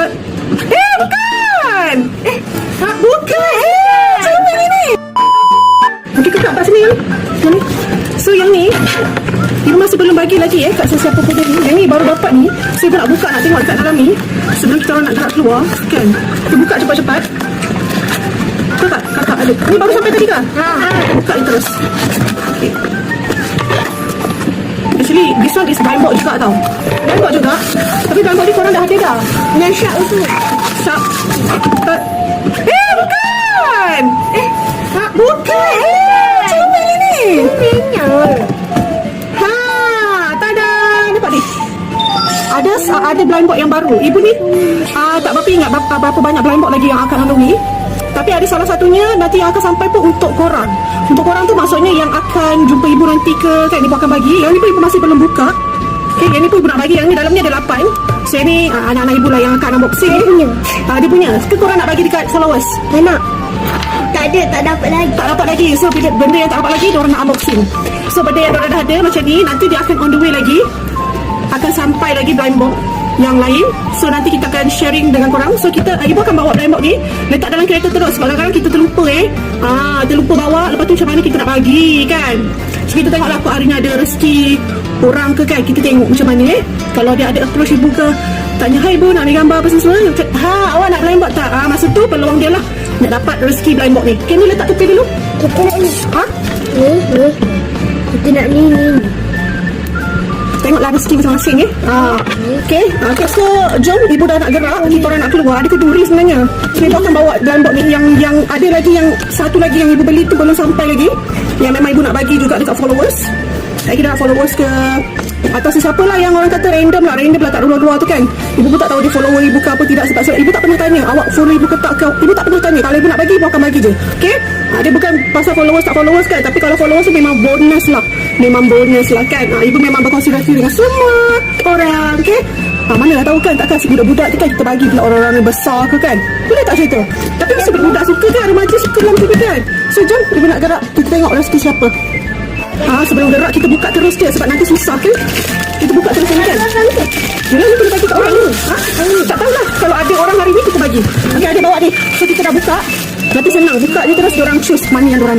Eh, eh bukan! Eh, ha, bukan! Eh, macam ini? Okey, kakak kat sini yang ni. So yang ni Ibu masih belum bagi lagi eh kat sesiapa pun tadi. Yang ni baru dapat ni. So ibu nak buka nak tengok kat dalam ni. Sebelum kita orang nak gerak keluar. Kan? Kita buka cepat-cepat. Kakak, kakak ada. Ni baru sampai tadi kah? Ha. Buka ni terus. Okay. Actually, this one is blind box juga tau. Blind box juga. Tapi blind box ni korang dah ada dah. Dan syak. Sharp. Uh, eh, bukan! Eh, ha, bukan! Eh, mana ni? Sebenarnya. Ha, tada! Nampak ni? Ada uh, ada blind box yang baru. Ibu ni uh, tak berapa ingat berapa, berapa banyak blind box lagi yang akan lalui. Tapi ada salah satunya nanti yang akan sampai pun untuk korang. Untuk korang tu maksudnya yang akan jumpa ibu nanti ke kan ibu akan bagi. Yang ni pun ibu masih belum buka. Okay, yang ni pun ibu nak bagi. Yang ni dalamnya ada 8. So yang ni uh, anak-anak ibu lah yang akan unboxing. Dia punya. Uh, dia punya. Ke korang nak bagi dekat followers? Mana? Tak ada, tak dapat lagi. tak dapat lagi so benda, benda yang tak dapat lagi diorang nak unboxing so benda yang diorang dah ada macam ni nanti dia akan on the way lagi akan sampai lagi blind box yang lain. So nanti kita akan sharing dengan korang. So kita uh, ibu akan bawa blind box ni. Letak dalam kereta terus. Sebab kadang-kadang kita terlupa eh. Ah, terlupa bawa. Lepas tu macam mana kita nak bagi kan? So kita tengoklah apa hari ni ada rezeki orang ke kan? Kita tengok macam mana eh. Kalau dia ada approach ibu ke tanya hai ibu nak ambil gambar apa semua ha awak nak blind box tak? Ah, masa tu peluang dia lah nak dapat rezeki blind box ni. Okay ni letak tepi dulu? Kita nak ni. ha Ni, ni. Kita nak ni, ni. Tengoklah rezeki masing-masing eh. Ha. Okay. Okay, so jom ibu dah nak gerak. Kita orang nak keluar. Ada keduri sebenarnya. So, ibu akan bawa dalam box ni yang yang ada lagi yang satu lagi yang ibu beli tu belum sampai lagi. Yang memang ibu nak bagi juga dekat followers. Lagi dah followers ke atau sesiapa lah yang orang kata random lah random lah kat luar-luar tu kan. Ibu pun tak tahu dia follower ibu ke apa tidak sebab, sebab ibu tak pernah tanya. Awak follow ibu ke tak ke ibu tak pernah tanya. Kalau ibu nak bagi ibu akan bagi je. Okay ha, dia bukan pasal followers tak followers kan. Tapi kalau followers tu memang bonus lah. Memang bonus lah kan. Ha, ibu memang berkonsiderasi dengan semua orang okay Ha, mana dah tahu kan takkan si budak-budak tu kan kita bagi pula orang-orang yang besar ke kan? Boleh tak cerita? Tapi si budak suka kan remaja suka dalam tu kan? So jom ibu nak gerak kita tengok rezeki siapa Ha, sebelum gerak kita buka terus dia sebab nanti susah kan. Kita buka terus ni kan. Yelah ni kita bagi kat orang ni. Ha? Tak tahulah. Kalau ada orang hari ni kita bagi. Okey ada bawa ni. So kita dah buka. Nanti senang buka je terus orang choose mana yang dia orang